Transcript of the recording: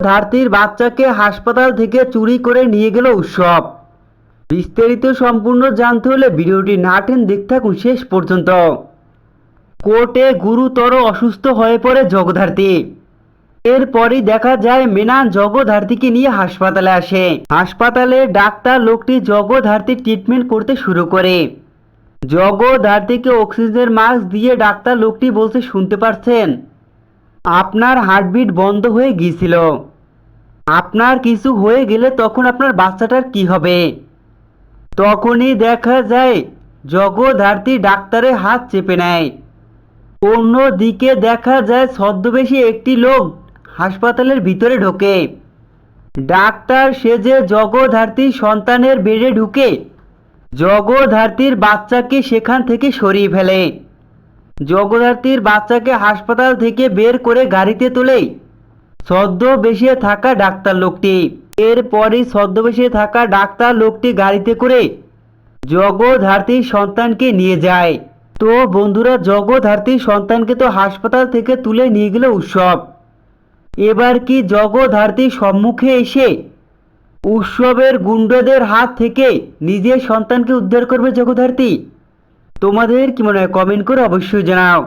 ধারতির বাচ্চাকে হাসপাতাল থেকে চুরি করে নিয়ে গেল উৎসব। বিস্তারিত সম্পূর্ণ জানতে হলে ভিডিওটি না টেন দেখতে থাকুন শেষ পর্যন্ত। কোর্টে গুরুতর অসুস্থ হয়ে পড়ে জগধার্তী এরপরই দেখা যায় মেনান জগধার্তীকে নিয়ে হাসপাতালে আসে। হাসপাতালে ডাক্তার লোকটি জগধার্তীর ট্রিটমেন্ট করতে শুরু করে। জগধার্তীকে অক্সিজেন মাস্ক দিয়ে ডাক্তার লোকটি বলতে শুনতে পারছেন? আপনার হার্টবিট বন্ধ হয়ে গিয়েছিল। আপনার কিছু হয়ে গেলে তখন আপনার বাচ্চাটার কি হবে? তখনই দেখা যায় জগধার্তী ডাক্তারের হাত চেপে নেয়। অন্যদিকে দেখা যায়, ছদ্মবেশী একটি লোক হাসপাতালের ভিতরে ঢোকে। ডাক্তার সেজে জগধার্তীর সন্তানের বেডে ঢুকে। জগধার্তীর বাচ্চাকে সেখান থেকে সরিয়ে ফেলে। জগধার্তীর বাচ্চাকে হাসপাতাল থেকে বের করে গাড়িতে তোলে ছদ্মবেশে থাকা ডাক্তার লোকটি। এরপরই ছদ্মবেশে থাকা ডাক্তার লোকটি গাড়িতে করে জগধার্তীর সন্তানকে নিয়ে যায়। তো বন্ধুরা জগধার্তীর সন্তানকে তো হাসপাতাল থেকে তুলে নিয়ে গেল উৎসব। এবার কি জগধার্তীর সম্মুখে এসে উৎসবের গুন্ডদের হাত থেকে নিজের সন্তানকে উদ্ধার করবে জগধার্তী তোমাদের কি মনে হয় কমেন্ট করে অবশ্যই জানাও।